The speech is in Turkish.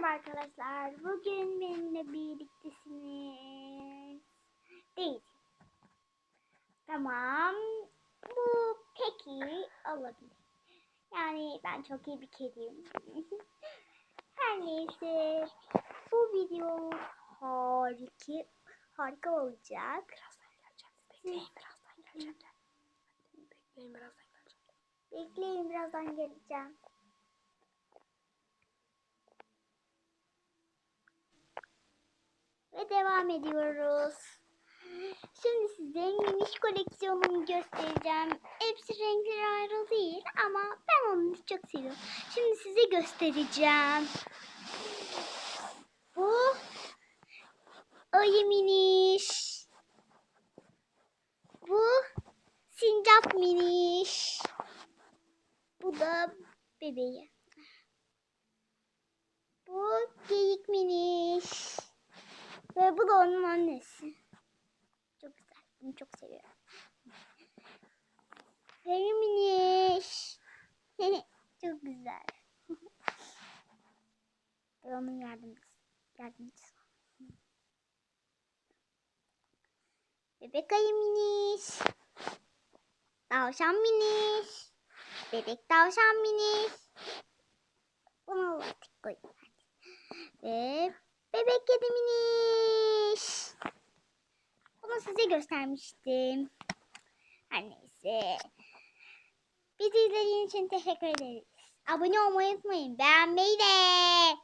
Merhaba arkadaşlar. Bugün benimle birliktesiniz. Değil. Tamam. Bu peki olabilir. Yani ben çok iyi bir kediyim. Her neyse. Bu video harika, harika olacak. Birazdan geleceğim. Bekleyin birazdan geleceğim. Bekleyin birazdan geleceğim. Bekleyin birazdan geleceğim. Devam ediyoruz. Şimdi size miniş koleksiyonumu göstereceğim. Hepsi renkleri ayrı değil ama ben onu çok seviyorum. Şimdi size göstereceğim. Bu ayı miniş. Bu sincap miniş. Bu da bebeği. Bu geyik miniş. Ve bu da onun annesi. Çok güzel. Bunu çok seviyorum. Peri miniş. çok güzel. Ve onun yardımcısı. Yardımcısı. Bebek ayı miniş. Tavşan miniş. Bebek tavşan miniş. Bunu artık koyayım. Ve bebek kedi miniş. Size göstermiştim. Her neyse. Bizi izlediğiniz için teşekkür ederiz. Abone olmayı unutmayın. Beğenmeyi de.